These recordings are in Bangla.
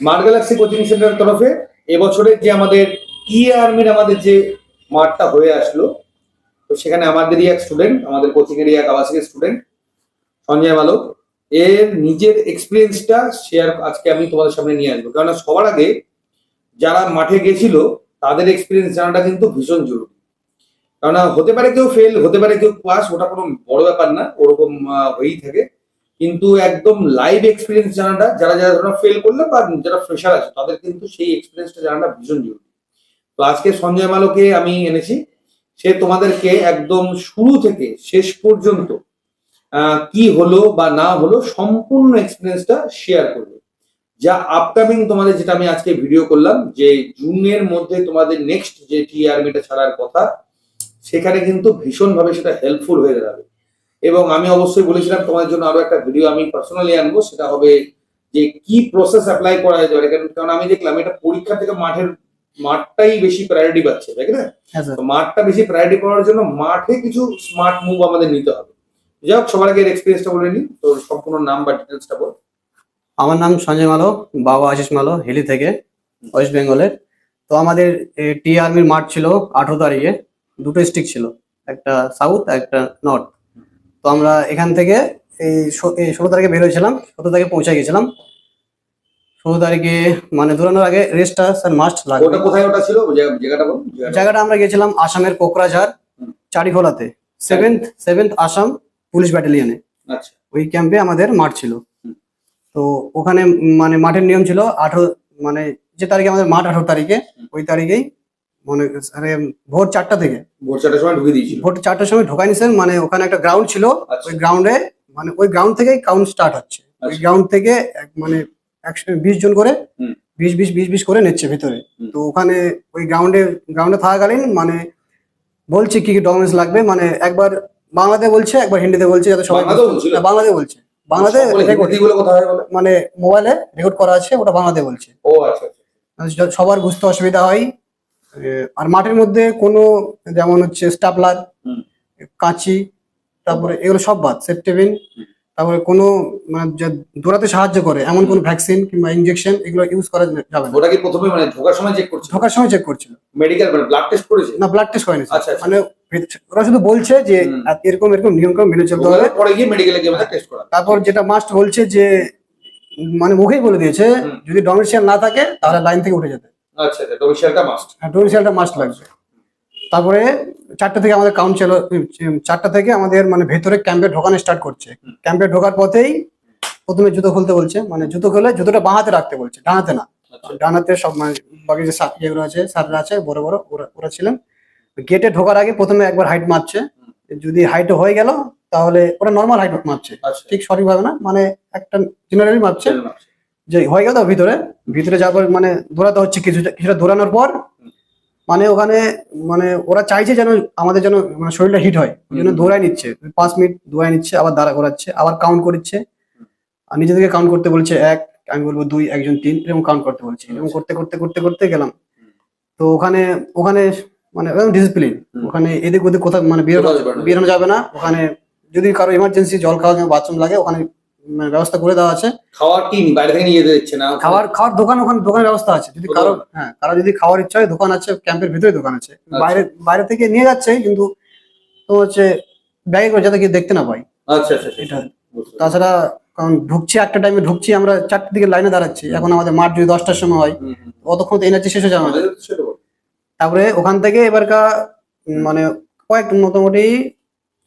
স্মার্ট গ্যালাক্সি কোচিং সেন্টারের তরফে এবছরের যে আমাদের ই আর্মির আমাদের যে মাঠটা হয়ে আসলো, তো সেখানে আমাদেরই এক স্টুডেন্ট আমাদের কোচিং এরই এক আবাসিক স্টুডেন্ট সঞ্জয় মালক, এর নিজের এক্সপিরিয়েন্সটা শেয়ার আজকে আমি তোমাদের সামনে নিয়ে আসব। কেননা সবার আগে যারা মাঠে গেছিল, তাদের এক্সপিরিয়েন্স জানাটা কিন্তু ভীষণ জরুরি। কেননা হতে পারে কেউ ফেল হতে পারে কেউ পাস ওটা কোনো বড় ব্যাপার না, ওরকম হয়েই থাকে। কিন্তু একদম লাইভ এক্সপিরিয়েন্স জানাটা, যারা যারা ধরো ফেল করল বা যারা ফ্রেশার আছে, তাদের কিন্তু সেই এক্সপিরিয়েন্সটা জানাটা ভীষণ জরুরি। তো আজকে সঞ্জয় মালোকে আমি এনেছি। সে তোমাদেরকে একদম শুরু থেকে শেষ পর্যন্ত কি হলো বা না হলো সম্পূর্ণ এক্সপিরিয়েন্সটা শেয়ার করবে। যা আপকামিং তোমাদের যেটা আমি আজকে ভিডিও করলাম, যে জুনের মধ্যে তোমাদের নেক্সট যে টিআরবিটা ছাড়ার কথা, সেখানে কিন্তু ভীষণভাবে সেটা হেল্পফুল হয়ে দাঁড়াবে। এবং আমি অবশ্যই বলেছিলাম তোমাদের জন্য আরও একটা ভিডিও আমি পার্সোনালি আনব সেটা হবে যে কি প্রসেস অ্যাপ্লাই করা যেতে পারে। কারণ- আমি দেখলাম এটা পরীক্ষা থেকে মাঠের মাঠটাই বেশি প্রায়োরিটি পাচ্ছে তাই না? হ্যাঁ মাঠটা বেশি প্রায়োরিটি পাওয়ার জন্য মাঠে কিছু স্মার্ট মুভ আমাদের নিতে হবে। যাই হোক সবার আগে এক্সপিরিয়েন্সটা বলে নিই। তোর সম্পূর্ণ নাম বা ডিটেলসটা বল। আমার নাম সঞ্জয় মালো বাবা আশিস মালো হিলি থেকে ওয়েস্ট বেঙ্গলের তো আমাদের টি আর্মির মাঠ ছিল আঠেরো তারিখে। দুটো স্টিক ছিল একটা সাউথ একটা নর্থ তো আমরা এখান থেকে এই ষোলো তারিখে বের হয়েছিলাম সতেরো তারিখে পৌঁছে গেছিলাম। ষোলো তারিখে মানে দৌড়ানোর আগে রেস্টটা স্যার মাস্ট লাগবে। ওটা কোথায় ওটা ছিল? জায়গাটা জায়গাটা। আমরা গেছিলাম আসামের কোকরাঝার চারিখোলাতে সেভেন্থ সেভেন্থ আসাম পুলিশ ব্যাটালিয়নে আচ্ছা। ওই ক্যাম্পে আমাদের মাঠ ছিল। তো ওখানে মানে মাঠের নিয়ম ছিল আঠারো মানে যে তারিখে আমাদের মাঠ আঠারো তারিখে ওই তারিখেই মনে আরে ভোর চারটা থেকে। ভোর চারটার সময় ঢুকে দিয়েছিল। ভোর চারটার সময় ঢোকায়নি স্যার মানে ওখানে একটা গ্রাউন্ড ছিল আচ্ছা। ওই গ্রাউন্ডে মানে ওই গ্রাউন্ড থেকেই কাউন্ট স্টার্ট হচ্ছে। ওই আচ্ছা। গ্রাউন্ড থেকে এক- মানে একশো বিশ জন করে বিশ বিশ বিশ বিশ করে নিচ্ছে ভিতরে। তো ওখানে ওই গ্রাউন্ডে গ্রাউন্ডে থাকাকালীন মানে বলছে কি কি ডকুমেন্টস লাগবে মানে একবার বাংলাতে বলছে একবার হিন্দিতে বলছে যাতে সবাই বাংলাতে বলছে। বাংলাতে মানে মোবাইলে রেকর্ড করা আছে ওটা বাংলাতে বলছে। ও আচ্ছা আচ্ছা। সবার বুঝতে অসুবিধা হয়। আর মাঠের মধ্যে কোনো যেমন হচ্ছে স্টাপলার কাঁচি তারপরে এগুলো সব বাদ সেট টেবিল তারপরে কোনো মানে যা দৌড়াতে সাহায্য করে এমন কোনো ভ্যাকসিন কিংবা ইনজেকশন এগুলো ইউজ করা যাবে না। ওটা কি প্রথমে মানে ঢোকার সময় চেক করছিল? ঢোকার সময় চেক করছিল। মেডিকেল মানে ব্লাড টেস্ট করেছে? না ব্লাড টেস্ট করেনি আচ্ছা, আচ্ছা। মানে ওরা শুধু বলছে যে। এরকম এরকম নিয়ম কানুন মেনে চলতে হবে। পরে গিয়ে মেডিকেলে গিয়ে টেস্ট করা তারপর যেটা মাস্ট বলছে যে মানে মুখেই বলে দিয়েছে যদি ডোমেশিয়াল না থাকে তাহলে লাইন থেকে উঠে যেতে। আচ্ছা আচ্ছা মাস্ট হ্যাঁ ডোমেশিয়ালটা মাস্ট লাগবে। তারপরে চারটা থেকে আমাদের কাউন্ট ছিল চারটা থেকে আমাদের মানে ভেতরে ক্যাম্পে ঢোকানো স্টার্ট করছে। ক্যাম্পে ঢোকার পথেই প্রথমে জুতো খুলতে বলছে মানে জুতো খুলে জুতোটা বাঁহাতে রাখতে বলছে ডানাতে না। আচ্ছা। ডানাতে সব মানে বাকি যে সার যেগুলো আছে স্যাররা আছে বড় বড় ওরা ওরা ছিলেন। গেটে ঢোকার আগে প্রথমে একবার হাইট মারছে। যদি হাইট হয়ে গেল তাহলে ওরা নর্মাল হাইট মারছে। ঠিক সঠিকভাবে না মানে একটা জেনারেলি মাপছে। যে হয়ে গেল ভিতরে ভিতরে যাওয়ার মানে দৌড়াতে হচ্ছে কিছু কিছুটা দৌড়ানোর পর মানে ওখানে মানে ওরা চাইছে যেন আমাদের যেন মানে শরীরটা হিট হয় ওই জন্য। দৌড়াই নিচ্ছে। পাঁচ মিনিট দৌড়াই নিচ্ছে আবার দাঁড়া করাচ্ছে আবার কাউন্ট করছে। আর নিজে থেকে কাউন্ট করতে বলছে এক আমি বলব দুই একজন তিন এরকম কাউন্ট করতে বলছে। এরকম করতে করতে করতে করতে গেলাম। তো ওখানে ওখানে মানে একদম ডিসিপ্লিন ওখানে এদিক ওদিক কোথাও মানে বেরোনো যাবে না। বেরোনো যাবে না। ওখানে যদি কারও ইমার্জেন্সি জল খাওয়া বাথরুম লাগে ওখানে মানে ব্যবস্থা করে দেওয়া আছে। খাওয়ার কি বাইরে থেকে নিয়ে যেতে দিচ্ছে না? খাবার খাওয়ার দোকান ওখানে দোকানের ব্যবস্থা আছে। যদি কারও হ্যাঁ কারও যদি খাওয়ার ইচ্ছা হয় দোকান আছে ক্যাম্পের ভিতরে দোকান আছে। বাইরে বাইরে থেকে নিয়ে যাচ্ছে কিন্তু তো হচ্ছে ব্যাগে করে যাতে কেউ দেখতে না পাই আচ্ছা আচ্ছা আচ্ছা। এটা। তাছাড়া কারণ ঢুকছি একটা টাইমে ঢুকছি আমরা চারটের দিকে লাইনে দাঁড়াচ্ছি। এখন আমাদের মাঠ যদি দশটার সময় হয়। অতক্ষণ তো এনার্জি শেষ হয়ে যাবে। তারপরে ওখান থেকে এবারকার মানে কয়েক মোটামুটি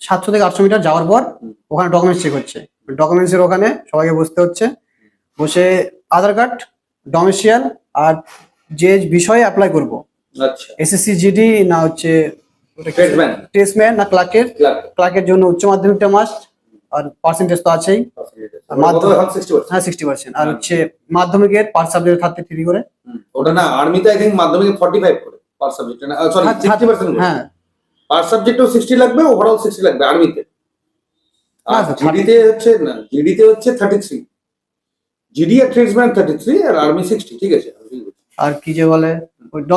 সাতশো থেকে আটশো মিটার যাওয়ার পর ওখানে ডকুমেন্টস চেক হচ্ছে। ডকুমেন্টসের ওখানে সবাইকে বসতে হচ্ছে। বসে আধার কার্ড ডোমেশিয়াল আর যে বিষয়ে অ্যাপ্লাই করব। আচ্ছা। এসএসসি জিডি না হচ্ছে টেস্টম্যান না ক্লার্কের ক্লার্কের জন্য উচ্চ মাধ্যমিকটা মাস্ট আর পার্সেন্টেজ তো আছেই। আর মাধ্যমিক- 60% হ্যাঁ সিক্সটি পার্সেন্ট আর হচ্ছে মাধ্যমিকের পার সাবজেক্ট থাকতে থ্রি করে। ওটা না আর্মিতে আই থিঙ্ক মাধ্যমিকে 45 করে পার সাবজেক্ট না সরি হ্যাঁ, 60% করে হ্যাঁ। পার সাবজেক্টেও 60 লাগবে ওভারঅল 60 লাগবে আর্মিতে আর আচ্ছা, জিডিতে হচ্ছে না জিডিতে হচ্ছে 33 জিডি আর ট্রেডসম্যান 33 আর আর্মি 60 ঠিক আছে। আর কি যে বলে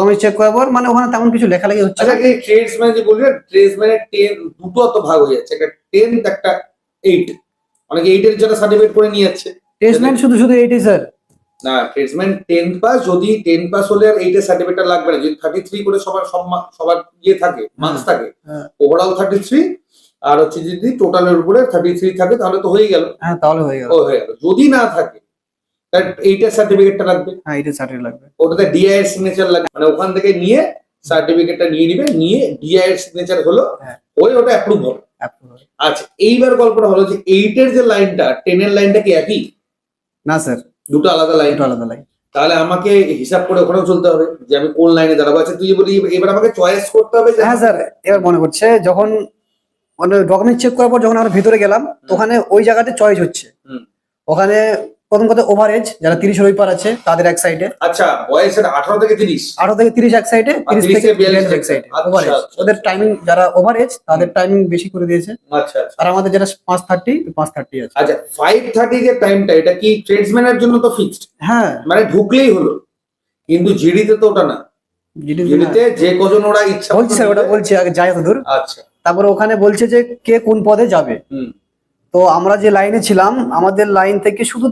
ওই চেক করার মানে ওখানে তেমন কিছু লেখালেখি হচ্ছে আচ্ছা এই ট্রেডসম্যান যে বললি ট্রেডসম্যানের 10 দুটো ভাগ হয়ে যাচ্ছে। একটা 10 একটা 8 অনেকে 8 এর জন্য সার্টিফিকেট করে নিয়ে যাচ্ছে। টেস্টম্যান শুধু শুধু এইটাই স্যার না ট্রেডসম্যান টেন পাস যদি টেন পাস হলে আর এইটের সার্টিফিকেট লাগবে না। যদি থার্টি থ্রি করে সবার সবার ইয়ে থাকে মার্কস থাকে হ্যাঁ। ওভারঅল থার্টি থ্রি আর হচ্ছে যদি টোটালের উপরে থার্টি থ্রি থাকে তাহলে তো হয়ে গেল। হ্যাঁ তাহলে হয়ে গেল। হয়ে গেল। যদি না থাকে তাহলে এইটের সার্টিফিকেটটা লাগবে। হ্যাঁ এটা সার্টিফিকেট লাগবে। ওটাতে ডিআই সিগনেচার লাগবে। মানে ওখান থেকে নিয়ে সার্টিফিকেটটা নিয়ে নিবে নিয়ে ডিআই সিগনেচার হলো হ্যাঁ। ওই ওটা অ্যাপ্রুভ হবে। আচ্ছা এইবার গল্পটা হলো যে এইটের যে লাইনটা টেনের লাইনটা কি একই? না স্যার। দুটো আলাদা লাইন আলাদা লাগে তাহলে আমাকে হিসাব করে ওখানেও চলতে হবে যে আমি কোন লাইনে দাঁড়াবো। আচ্ছা তুই বলি এবার আমাকে চয়েস করতে হবে হ্যাঁ স্যার। এবার মনে করছে যখন মানে ডকুমেন্ট চেক করার পর যখন আমরা ভিতরে গেলাম ওখানে ওই জায়গাতে চয়েস হচ্ছে। ওখানে প্রথম কথা ওভার এজ যারা তিরিশ ওই পার আছে তাদের এক সাইডে আচ্ছা বয়সের আঠারো থেকে তিরিশ? আঠারো থেকে তিরিশ এক সাইডে তিরিশ থেকে থেকে 42 বিয়াল্লিশ এক সাইডে আচ্ছা, ওভার এজ আচ্ছা, ওদের। টাইমিং যারা ওভার এজ তাদের টাইমিং বেশি করে দিয়েছে। আচ্ছা আচ্ছা। আর আমাদের যারা পাঁচ থার্টি পাঁচ থার্টি আছে। আচ্ছা ফাইভ থার্টি যে টাইমটা এটা কি ট্রেডসম্যানের জন্য তো ফিক্সড হ্যাঁ। মানে ঢুকলেই হলো। কিন্তু জিডিতে তো ওটা না। জিডি জিডিতে যে কজন ওরা ইচ্ছা বলছি স্যার ওটা বলছি আগে যাই দূর আচ্ছা। তারপরে ওখানে বলছে যে কে কোন পদে যাবে। হুম। তো আমরা যে লাইনে ছিলাম আমাদের লাইন থেকে শুধু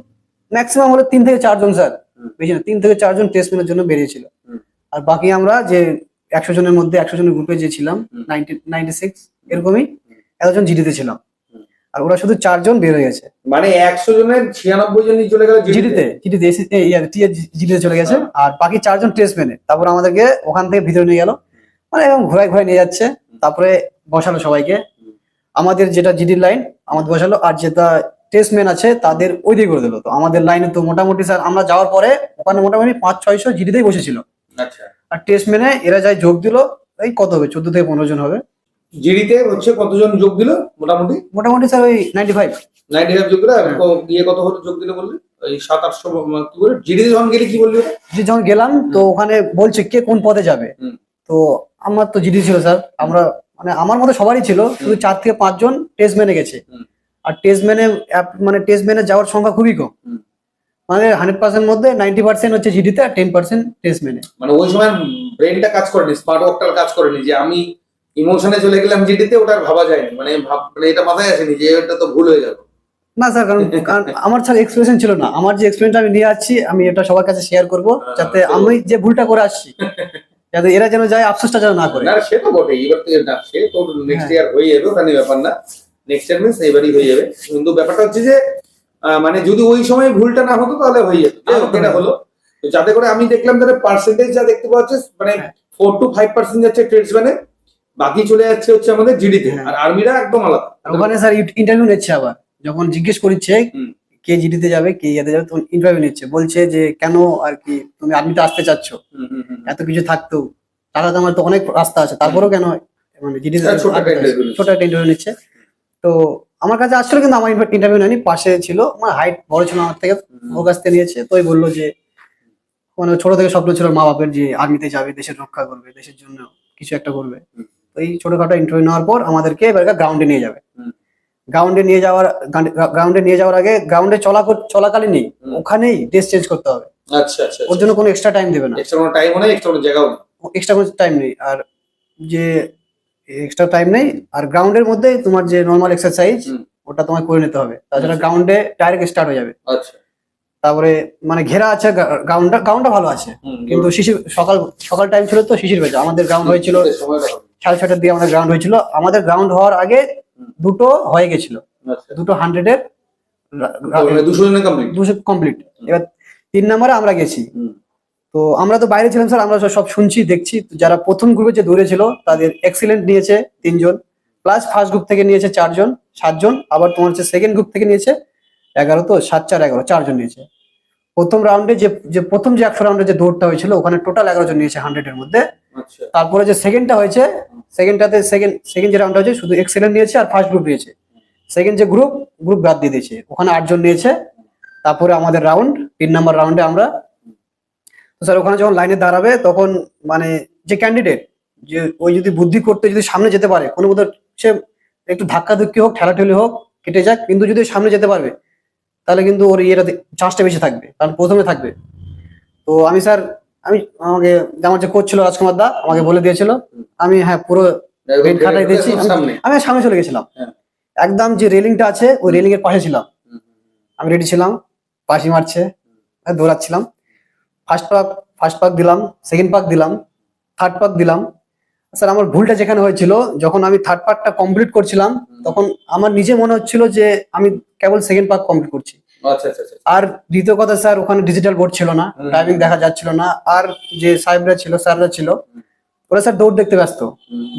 ম্যাক্সিমাম হলো তিন থেকে চারজন স্যার। বেশি না? তিন থেকে চারজন টেস্টমেন্টের জন্য বেরিয়েছিল। আর বাকি আমরা যে একশো জনের মধ্যে একশো জনের গ্রুপে যে ছিলাম নাইনটি সিক্স এরকমই এতজন জিডিতে ছিলাম। আর ওরা শুধু চারজন বের হয়ে গেছে। মানে একশো জনের ছিয়ানব্বই জন চলে গেল জিডিতে জিডিতে জিডিতে চলে গেছে। আর বাকি চারজন টেস্টম্যানে তারপর আমাদেরকে ওখান থেকে ভিতরে নিয়ে গেল। মানে এরকম ঘোরায় ঘোরায় নিয়ে যাচ্ছে। তারপরে বসালো সবাইকে। আমাদের যেটা জিডির লাইন আমাদের বসালো আর যেটা টেস্টম্যান আছে তাদের ওই দিকে করে দিল। তো আমাদের লাইনে তো মোটামুটি স্যার আমরা যাওয়ার পরে ওখানে মোটামুটি পাঁচ ছয়শো জিডিতেই বসেছিল। আচ্ছা। আর টেস্টম্যানে এরা যাই যোগ দিল এই কত হবে? চোদ্দ থেকে পনেরো জন হবে। জিডিতে হচ্ছে কতজন যোগ দিল মোটামুটি? মোটামুটি স্যার ওই নাইনটি ফাইভ নাইনটি ফাইভ যোগ দিল। ইয়ে কত হলো যোগ দিল বললি? ওই সাত আটশো কি বলে? জিডিতে যখন গেলে কি বললি? যখন গেলাম তো ওখানে বলছে কে কোন পদে যাবে। তো আমার তো জিডি ছিল স্যার। আমরা মানে আমার মতো সবারই ছিল শুধু চার থেকে পাঁচজন টেস্ট মেনে গেছে। আর টেস্ট মেনে মানে টেস্ট মেনে যাওয়ার সংখ্যা খুবই কম। মানে হান্ড্রেড পার্সেন্ট মধ্যে নাইনটি পার্সেন্ট হচ্ছে জিডিতে আর টেন পার্সেন্ট টেস্ট মেনে মানে ওই সময় ব্রেনটা কাজ করেনি স্মার্ট ওয়ার্কটার কাজ করেনি যে আমি ইমোশনে চলে গেলাম জিডিতে ওটা ভাবা যায়নি। মানে মানে এটা মাথায় আসেনি যে এটা তো ভুল হয়ে যাবে। না স্যার কারণ কারণ আমার স্যার এক্সপ্রেশন ছিল না। আমার যে এক্সপিরিয়েন্স আমি নিয়ে আসছি আমি এটা সবার কাছে শেয়ার করব হ্যাঁ, যাতে আমি যে ভুলটা করে আসছি। যাতে এরা যেন যায় আফসোসটা যেন না করে। না সে তো বটে এবার তো না সে তো নেক্সট। ইয়ার হয়ে যাবে ওখানে ব্যাপার না। নেক্সট ইয়ার মিনস এবারই হয়ে যাবে। কিন্তু ব্যাপারটা হচ্ছে যে মানে যদি ওই সময় ভুলটা না হতো তাহলে হয়ে যেত। এটা হলো। তো যাতে করে আমি দেখলাম তাহলে পার্সেন্টেজ যা দেখতে পাওয়া যাচ্ছে মানে। ফোর টু ফাইভ পার্সেন্ট যাচ্ছে ট্রেডসম্যানে বাকি চলে যাচ্ছে হচ্ছে আমাদের জিডিতে হ্যাঁ। আর আর্মিরা একদম আলাদা। ওখানে স্যার ইন্টারভিউ নিচ্ছে আবার। যখন জিজ্ঞেস করছে হুম। কে জিডিতে যাবে কে ইয়াতে যাবে তখন ইন্টারভিউ নিচ্ছে। বলছে যে কেন আর কি তুমি আর্মিতে আসতে চাচ্ছ। এত কিছু থাকতো টাকা কামার তো অনেক রাস্তা আছে। তারপরেও কেন মানে হ্যাঁ, ছোট একটা ইন্টারভিউ নিচ্ছে। তো আমার কাছে আসছিল কিন্তু আমার ইন্টারভিউ নেয়নি। পাশে ছিল আমার হাইট বড় ছিল আমার থেকে। ওর কাছ থেকে নিয়েছে। তো ওই বলল যে মানে ছোট থেকে স্বপ্ন ছিল মা বাপের যে আর্মিতে যাবে দেশের রক্ষা করবে দেশের জন্য কিছু একটা করবে। তো এই ছোটখাটো ইন্টারভিউ নেওয়ার পর আমাদেরকে এবার গ্রাউন্ডে নিয়ে যাবে। গ্রাউন্ডে নিয়ে যাওয়ার গ্রাউন্ডে নিয়ে যাওয়ার আগে গ্রাউন্ডে চলা চলাকালীনই ওখানেই ড্রেস চেঞ্জ করতে হবে। আচ্ছা আচ্ছা ওর জন্য কোনো এক্সট্রা টাইম দেবে না। এক্সট্রা কোনো টাইমও নেই এক্সট্রা কোনো জায়গাও এক্সট্রা কোনো টাইম নেই। আর যে এক্সট্রা টাইম নেই আর গ্রাউন্ডের মধ্যে তোমার যে নর্মাল এক্সারসাইজ ওটা তোমায় করে নিতে হবে। তাছাড়া আচ্ছা। গ্রাউন্ডে ডাইরেক্ট স্টার্ট হয়ে যাবে। আচ্ছা। তারপরে মানে ঘেরা আছে গ্রাউন্ডটা গ্রাউন্ডটা ভালো আছে। কিন্তু শিশির সকাল সকাল টাইম ছিল তো শিশির বেজা আমাদের গ্রাউন্ড হয়েছিল। সাড়ে ছটার দিকে আমাদের গ্রাউন্ড হয়েছিল। আমাদের গ্রাউন্ড হওয়ার আগে। দুটো হয়ে গেছিল। আচ্ছা। দুটো হান্ড্রেডের দুশো কমপ্লিট এবার তিন নম্বরে আমরা গেছি। তো আমরা তো বাইরে ছিলাম স্যার আমরা সব- শুনছি দেখছি। যারা প্রথম গ্রুপে যে দৌড়ে ছিল তাদের এক্সিলেন্ট নিয়েছে তিনজন। প্লাস ফার্স্ট গ্রুপ থেকে নিয়েছে চারজন সাতজন। আবার তোমার হচ্ছে সেকেন্ড গ্রুপ থেকে নিয়েছে এগারো তো সাত চার এগারো চারজন নিয়েছে। প্রথম রাউন্ডে যে প্রথম যে একশো রাউন্ডে যে দৌড়টা হয়েছিল ওখানে টোটাল এগারো জন নিয়েছে হান্ড্রেড এর মধ্যে। তারপরে যে সেকেন্ডটা হয়েছে সেকেন্ডটাতে সেকেন্ড সেকেন্ড যে রাউন্ডটা হয়েছে, শুধু এক্সেলেন্ট নিয়েছে আর ফার্স্ট গ্রুপ নিয়েছে। সেকেন্ড যে গ্রুপ গ্রুপ বাদ দিয়ে দিয়েছে। ওখানে আটজন নিয়েছে। তারপরে আমাদের রাউন্ড তিন নম্বর রাউন্ডে আমরা তো স্যার ওখানে যখন লাইনে দাঁড়াবে, তখন মানে যে ক্যান্ডিডেট যে ওই যদি বুদ্ধি করতে যদি সামনে যেতে পারে, কোনো মতো সে একটু ধাক্কা ধুক্কি হোক, ঠেলাঠেলি হোক, কেটে যাক, কিন্তু যদি সামনে যেতে পারবে, তাহলে কিন্তু ওর ইয়েটা চান্সটা বেশি থাকবে। কারণ প্রথমে থাকবে। তো আমি স্যার আমি আমাকে আমার যে কোচ ছিল রাজকুমার দা আমাকে বলে দিয়েছিল। আমি হ্যাঁ পুরো বেড খাটাই দিয়েছি। আমি- সামনে। চলে গেছিলাম। হ্যাঁ। একদম যে রেলিংটা আছে ওই রেলিং এর পাশে ছিলাম। আমি রেডি ছিলাম পাশি মারছে দৌড়াচ্ছিলাম। ফার্স্ট পাক ফার্স্ট পাক দিলাম সেকেন্ড পাক দিলাম থার্ড পাক দিলাম। স্যার আমার ভুলটা যেখানে হয়েছিল যখন আমি থার্ড পাকটা কমপ্লিট করছিলাম তখন আমার নিজে মনে হচ্ছিল যে আমি কেবল সেকেন্ড পাক কমপ্লিট করছি। আর দ্বিতীয় কথা স্যার ওখানে ডিজিটাল বোর্ড ছিল না। টাইমিং দেখা যাচ্ছিল না। আর যে সাহেবরা ছিল স্যাররা ছিল ওরা স্যার দৌড় দেখতে ব্যস্ত।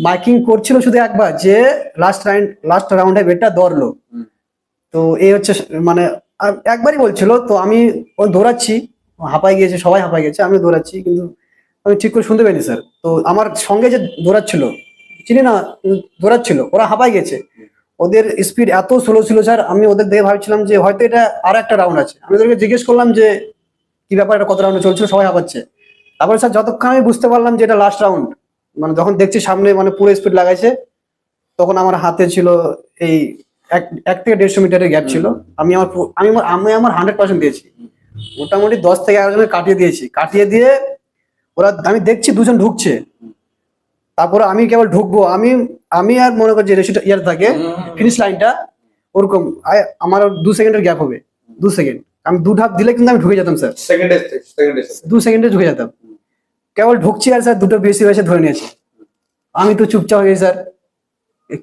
মাইকিং করছিল শুধু একবার যে লাস্ট রাউন্ড লাস্ট রাউন্ডে বেটটা দৌড়লো তো এই হচ্ছে মানে একবারই বলছিল তো আমি ওই দৌড়াচ্ছি। হাঁপাই গিয়েছে সবাই হাঁপাই গেছে আমি দৌড়াচ্ছি কিন্তু আমি ঠিক করে শুনতে পাইনি স্যার। তো আমার সঙ্গে যে দৌড়াচ্ছিল চিনি না দৌড়াচ্ছিল ওরা হাঁপাই গেছে। ওদের স্পিড এত স্লো ছিল স্যার আমি ওদের দেখে ভাবছিলাম যে হয়তো এটা আর একটা রাউন্ড আছে। আমি ওদেরকে জিজ্ঞেস করলাম যে কি ব্যাপার এটা কত রাউন্ডে চলছিল? সবাই হাঁপাচ্ছে। তারপরে স্যার যতক্ষণ আমি বুঝতে পারলাম যে এটা লাস্ট রাউন্ড মানে যখন দেখছি সামনে মানে পুরো স্পিড লাগাইছে তখন আমার হাতে ছিল এই এক এক থেকে দেড়শো মিটারের গ্যাপ ছিল। আমি আমার আমি আমার আমি আমার হান্ড্রেড পার্সেন্ট দিয়েছি। মোটামুটি দশ থেকে এগারো জনের কাটিয়ে দিয়েছি। কাটিয়ে দিয়ে ওরা আমি দেখছি দুজন ঢুকছে। তারপরে আমি কেবল ঢুকবো আমি আমি আর মনে করছি রেসিটা ইয়ার থাকে ফিনিশ লাইনটা ওরকম। আমার দু সেকেন্ডের গ্যাপ হবে দু সেকেন্ড আমি দু ধাপ দিলে কিন্তু আমি ঢুকে যেতাম স্যার সেকেন্ডে সেকেন্ডে দু সেকেন্ডে ঢুকে যেতাম। কেবল ঢুকছি আর স্যার দুটো বেশি হয়েছে ধরে নিয়েছি। আমি তো চুপচাপ হয়ে গেছি, স্যার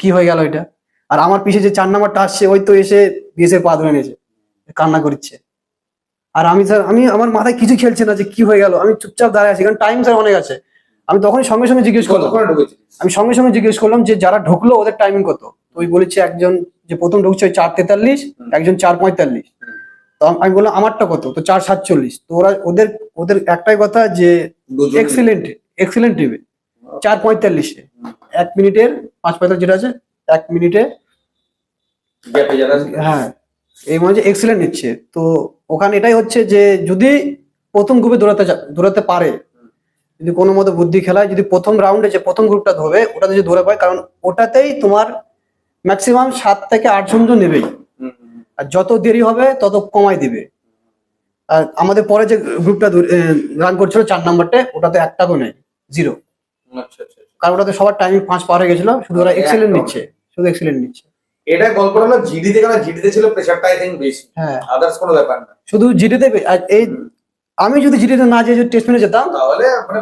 কি হয়ে গেল এটা? আর আমার পিছে যে চার নাম্বারটা আসছে ওই তো এসে বিএসের পা ধরে নিয়েছে কান্না করছে। আর আমি স্যার আমি আমার মাথায় কিছু খেলছে না যে কি হয়ে গেল। আমি চুপচাপ দাঁড়িয়ে আছি কারণ টাইম স্যার অনেক আছে। আমি তখনই সঙ্গে সঙ্গে জিজ্ঞেস করলাম। আমি সঙ্গে সঙ্গে জিজ্ঞেস করলাম যে যারা ঢুকলো ওদের টাইমিং কত? তো ওই বলেছে একজন যে প্রথম ঢুকছে ওই চার তেতাল্লিশ একজন চার পঁয়তাল্লিশ। তো আমি বললাম আমারটা কত? তো চার সাতচল্লিশ। তো ওরা ওদের ওদের একটাই কথা যে এক্সিলেন্ট এক্সিলেন্ট টিভি চার পঁয়তাল্লিশে। এক মিনিটের পাঁচ পঁয়তাল্লিশ যেটা আছে এক মিনিটে। হ্যাঁ এই মানে যে এক্সিলেন্ট নিচ্ছে। তো ওখানে এটাই হচ্ছে যে যদি প্রথম গ্রুপে দৌড়াতে দৌড়াতে পারে যদি কোনো মতো বুদ্ধি খেলায় যদি প্রথম রাউন্ডে যে প্রথম গ্রুপটা ধরবে ওটাতে যদি ধরে পায় কারণ ওটাতেই তোমার ম্যাক্সিমাম সাত থেকে আট জন তো নেবেই। আর যত দেরি হবে তত কমাই দিবে। আর আমাদের পরে যে গ্রুপটা রান করছিল চার নাম্বারটা ওটাতে একটাও নেই জিরো। আচ্ছা আচ্ছা আচ্ছা। কারণ ওটাতে সবার টাইমিং পাঁচ পার হয়ে গেছিল শুধু ওরা এক্সেলেন্ট নিচ্ছে শুধু এক্সেলেন্ট নিচ্ছে। এটা গল্প হলো জিডিতে কেন জিডিতে ছিল প্রেশারটা আই থিঙ্ক বেশি। হ্যাঁ। আদার্স কোনো ব্যাপার না। শুধু জিডিতে এই আমি যদি জিডিতে না যেয়ে টেস্ট মেনে যেতাম তাহলে মানে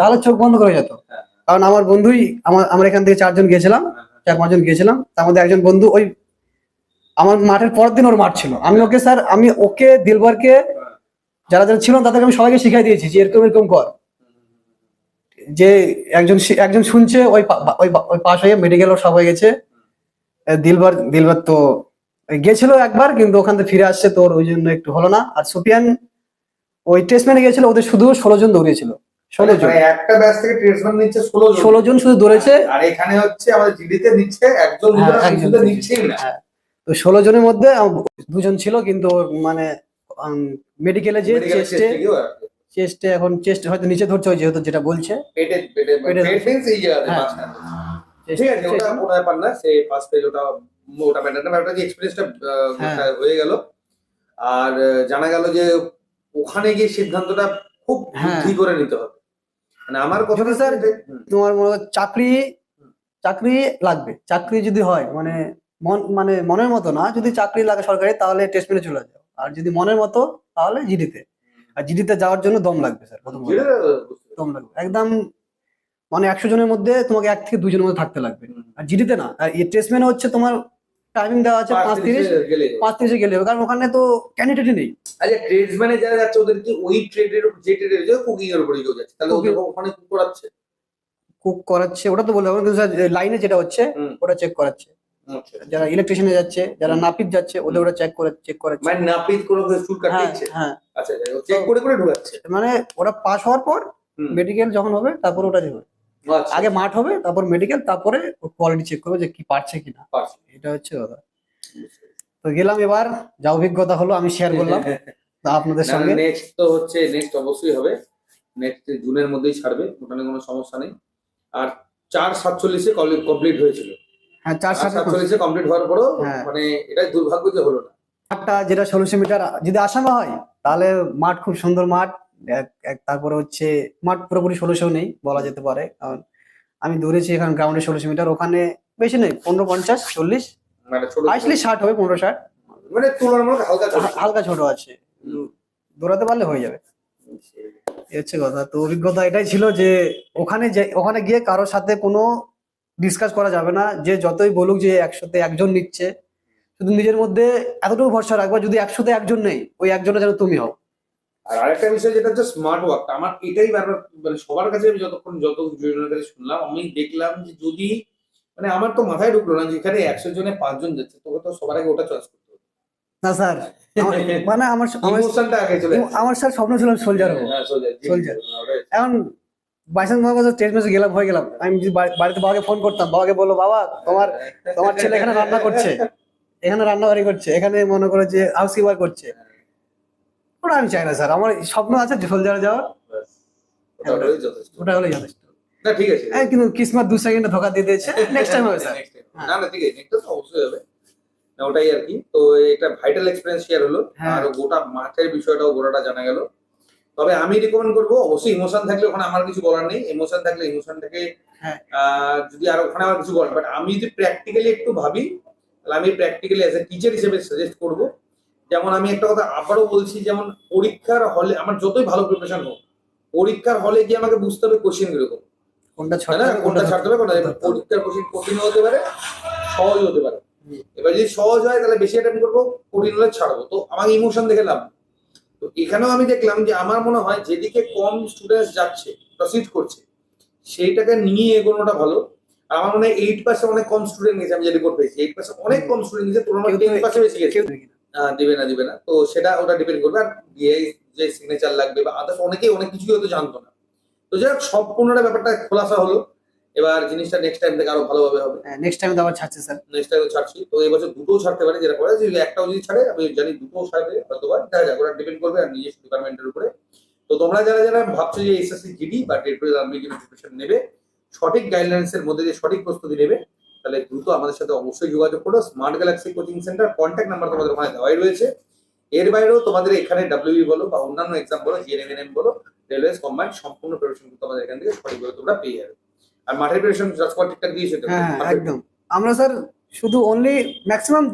হয়ে চোখ বন্ধ করে যেত। হ্যাঁ। কারণ আমার বন্ধুই আমার আমরা এখান থেকে চারজন গিয়েছিলাম চার পাঁচজন গিয়েছিলাম। তার মধ্যে একজন বন্ধু ওই আমার মাঠের পরের দিন ওর মাঠ ছিল। আমি ওকে স্যার আমি ওকে দিলবারকে যারা যারা ছিল তাদেরকে আমি সবাইকে শিখাই দিয়েছি যে এরকম এরকম কর। যে একজন একজন শুনছে ওই ওই পাশ হয়ে মেডিকেল সব হয়ে গেছে। দিলবার দিলবার তো গেছিল একবার কিন্তু ওখান থেকে ফিরে আসছে তোর ওই জন্য একটু হলো না। আর সুপিয়ান ওই টেস্টম্যানে গেছিল ওদের শুধু ষোলো জন দৌড়িয়েছিল। ষোলো জন। একটা ব্যাচ থেকে ট্রেডসম্যান নিচ্ছে ষোলো জন। ষোলো জন শুধু দৌড়েছে। আর এখানে হচ্ছে আমাদের জিডিতে নিচ্ছে একজন হ্যাঁ, নিচ্ছেই না। হ্যাঁ। তো ষোলো জনের মধ্যে দুজন ছিল কিন্তু মানে মেডিকেলে যে চেস্টে। চেস্টে এখন চেস্ট হয়তো নিচে ধরছে ওই যেহেতু যেটা বলছে। পেটে পেটে পেটে- means এই জায়গাতে হ্যাঁ। ঠিক আছে ওটা কোনো ব্যাপার না সে ফার্স্ট পেজ ওটা ওটা ম্যাটার না ব্যাপারটা যে এক্সপিরিয়েন্সটা। হয়ে। গেল। আর জানা গেল যে ওখানে গিয়ে সিদ্ধান্তটা খুব হ্যাঁ। বুদ্ধি করে নিতে হবে। মানে আমার কথা স্যার তোমার মনে চাকরি চাকরি লাগবে। চাকরি যদি হয় মানে মন মানে মনের মতো না যদি চাকরি লাগে সরকারি তাহলে টেস্ট মেনে চলে যাও। আর যদি মনের মতো তাহলে জিডিতে আর জিডিতে যাওয়ার জন্য দম লাগবে স্যার প্রথম দম লাগবে। একদম মানে একশো জনের মধ্যে তোমাকে এক থেকে দুজনের মধ্যে থাকতে লাগবে। আর জিডিতে না আর এই টেস্ট মেনে হচ্ছে তোমার টাইমিং দেওয়া আছে পাঁচ তিরিশ পাঁচ তিরিশে গেলে হবে, কারণ ওখানে তো ক্যান্ডিডেটই নেই। আচ্ছা ট্রেডসম্যানে যারা যাচ্ছে ওদেরকে ওই ট্রেডের যে ট্রেডের যে কুকিং এর উপরে কেউ যাচ্ছে? তাহলে ওদের ওখানে কি করাচ্ছে? কুক করাচ্ছে ওটা তো হবে কিন্তু লাইনে যেটা হচ্ছে ওটা চেক করাচ্ছে। আচ্ছা। যারা ইলেকট্রিশিয়ানে যাচ্ছে যারা নাপিত যাচ্ছে ওদের ওটা চেক করে চেক করাচ্ছে। মানে নাপিত কোনো চুল হ্যাঁ হ্যাঁ। আচ্ছা চেক করে করে ঢুকাচ্ছে। মানে ওরা পাস হওয়ার পর মেডিকেল যখন হবে তারপর ওটা দেবে। আচ্ছা, আগে মাঠ হবে তারপর মেডিকেল তারপরে কোয়ালিটি চেক করবে যে কি পারছে কিনা। পারছে। এটা হচ্ছে কথা তো গেলাম এবার যা অভিজ্ঞতা হলো আমি শেয়ার করলাম তা আপনাদের সঙ্গে। নেক্সট তো হচ্ছে নেক্সট অবশ্যই হবে। নেক্সট জুনের মধ্যেই ছাড়বে ওখানে কোনো সমস্যা নেই। আর চার সাতচল্লিশে কমপ্লিট হয়েছিল। হ্যাঁ চার চার সাত সাতচল্লিশে কমপ্লিট হওয়ার পরও হ্যাঁ। মানে এটাই দুর্ভাগ্য যে হলো না। মাঠটা যেটা ষোলোশো মিটার যদি আসামে হয় তাহলে মাঠ খুব সুন্দর মাঠ। তারপরে হচ্ছে মাঠ পুরোপুরি ষোলোশো নেই বলা যেতে পারে কারণ আমি দৌড়েছি এখানে গ্রাউন্ডে ষোলোশো মিটার ওখানে বেশি নেই পনেরো পঞ্চাশ চল্লিশ মানে আসলে ষাট হবে পনেরো ষাট। মানে তুলনামূলক হালকা ছোট। হালকা ছোট আছে। দৌড়াতে পারলে হয়ে যাবে। হচ্ছে কথা। তো অভিজ্ঞতা এটাই ছিল যে ওখানে যে ওখানে গিয়ে কারোর সাথে কোনো ডিসকাস করা যাবে না যে যতই বলুক যে একসাথে একজন নিচ্ছে শুধু নিজের মধ্যে এতটুকু ভরসা রাখবা যদি একসাথে একজন নেই ওই একজনের যেন তুমি হও। আর আরেকটা বিষয় যেটা হচ্ছে স্মার্ট ওয়ার্ক আমার এটাই বারবার মানে সবার কাছে আমি যতক্ষণ যত জনের কাছে শুনলাম আমি দেখলাম যে যদি মানে আমার তো মাথায় ঢুকলো না যে এখানে একশো জনে পাঁচজন যাচ্ছে তোকে তো সবার আগে ওটা চয়েস করতে হবে। না স্যার মানে আমার আমার স্যার স্বপ্ন ছিল সোলজার হব। Soldier। এখন বাইসান করছে টেস্ট ম্যাচে গেলাম হয়ে গেলাম। আমি বাড়িতে বাবাকে ফোন করতাম বাবাকে বলল বাবা তোমার তোমার ছেলে এখানে রান্না করছে এখানে রান্নাবাড়ি করছে এখানে মনে করে যে হাউস কিপার করছে। ওটা আমি চাই না স্যার। আমার স্বপ্ন আছে সোলজারে যাওয়ার। ওটা হলেই যথেষ্ট। না ঠিক আছে। হ্যাঁ কিন্তু কিসমত দু সেকেন্ডে ধোকা দিয়ে দিয়েছে। নেক্সট টাইম হবে স্যার। না না ঠিক আছে। নেক্সট তো অবশ্যই হবে। না, ওটাই আর কি। তো এটা ভাইটাল এক্সপিরিয়েন্স শেয়ার হলো। হ্যাঁ। আর গোটা মাঠের বিষয়টাও গোটাটা জানা গেল। তবে আমি রিকমেন্ড করব অবশ্যই ইমোশন থাকলে ওখানে আমার কিছু বলার নেই। ইমোশন থাকলে ইমোশনটাকে হ্যাঁ। যদি আর ওখানে আমার কিছু বলার বাট আমি যদি প্র্যাকটিক্যালি একটু ভাবি তাহলে আমি প্র্যাকটিক্যালি অ্যাজ এ টিচার হিসেবে সাজেস্ট করব যেমন আমি একটা কথা আবারও বলছি যেমন পরীক্ষার হলে আমার যতই ভালো প্রিপারেশন হোক পরীক্ষার হলে গিয়ে আমাকে বুঝতে হবে কোশ্চেন কীরকম। কোনটা হবে, কোনটা ছাড়তে হবে কোনটা পরীক্ষার কোশ্চেন কঠিন হতে পারে সহজ হতে পারে। এবার যদি সহজ হয় তাহলে বেশি অ্যাটেম্প করব কঠিন হলে ছাড়বো। তো আমাকে ইমোশন দেখে লাভ তো এখানেও আমি দেখলাম যে আমার মনে হয় যেদিকে কম স্টুডেন্টস যাচ্ছে প্রসিড করছে সেইটাকে নিয়ে এগোনোটা ভালো। আমার মনে হয় এইট পাসে অনেক কম স্টুডেন্ট গেছে আমি যে রিপোর্ট পেয়েছি। এইট পাসে অনেক কম স্টুডেন্ট গেছে তোর কেউ তো- টেন পাসে বেশি গেছে। দিবে না দিবে না। তো সেটা ওটা ডিপেন্ড করবে। আর ডিআই যে সিগনেচার লাগবে বা আদার্স অনেকেই অনেক কিছুই হয়তো জানতো না। তো যাই হোক সম্পূর্ণটা ব্যাপারটা খোলাসা হলো। এবার জিনিসটা নেক্সট টাইম থেকে আরও ভালোভাবে হবে। হ্যাঁ নেক্সট টাইম তো আবার ছাড়ছে স্যার নেক্সট টাইম ছাড়ছি। তো এই বছর দুটোও ছাড়তে পারে যেটা করে যদি একটাও যদি ছাড়ে আমি জানি দুটোও ছাড়বে হয়তো বা। দেখা যাক ওরা ডিপেন্ড করবে আর নিজস্ব ডিপার্টমেন্টের উপরে। তো তোমরা যারা যারা ভাবছ যে S S C G D বা টেরিটোরিয়াল আর্মি জন্য প্রিপারেশন নেবে সঠিক গাইডলাইন্স এর মধ্যে যে সঠিক প্রস্তুতি নেবে তাহলে দ্রুত আমাদের সাথে অবশ্যই যোগাযোগ করো। Smart galaxy coaching centre contact number তোমাদের ওখানে দেওয়াই রয়েছে। এর বাইরেও তোমাদের এখানে ডাব্লিউবি বলো বা অন্যান্য এক্সাম বলো জিএনএম বলো রেলওয়েজ কম্বাইন সম্পূর্ণ প্রিপারেশন কিন্তু আমাদের এখান থেকে সঠিকভাবে তোমরা পেয়ে যাবে। আর মাঠের প্রিপারেশন রাজকুমার ঠিকঠাক দিয়েছে তো? হ্যাঁ একদম। আমরা স্যার শুধু অনলি ম্যাক্সিমাম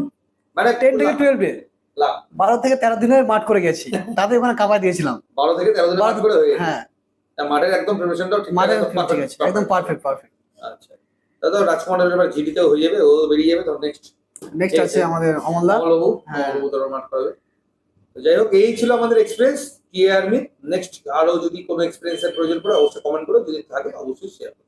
মানে টেন থেকে টুয়েলভে লাভ। বারো থেকে তেরো দিনের মাঠ করে গেছি। তাতে ওখানে কাবাই দিয়েছিলাম। বারো থেকে তেরো দিন মাঠ করে হয়ে গেছে। হ্যাঁ। মাঠের একদম প্রিপারেশনটাও ঠিক মাঠের ঠিক আছে। একদম পারফেক্ট পারফেক্ট আচ্ছা। দাদা রাজকুমারের এবার জিডিতে হয়ে যাবে ও বেরিয়ে যাবে তখন নেক্সট নেক্সট আছে। আমাদের অমলদা মঙ্গলবাবু হ্যাঁ। মঙ্গলবাবু তোর মাঠ পাবে তো যাই হোক এই ছিল আমাদের এক্সপিরিয়েন্স কে আর্মি নেক্সট আরও যদি কোনো এক্সপিরিয়েন্সের প্রয়োজন পড়ে অবশ্যই কমেন্ট করো যদি থাকে অবশ্যই শেয়ার করো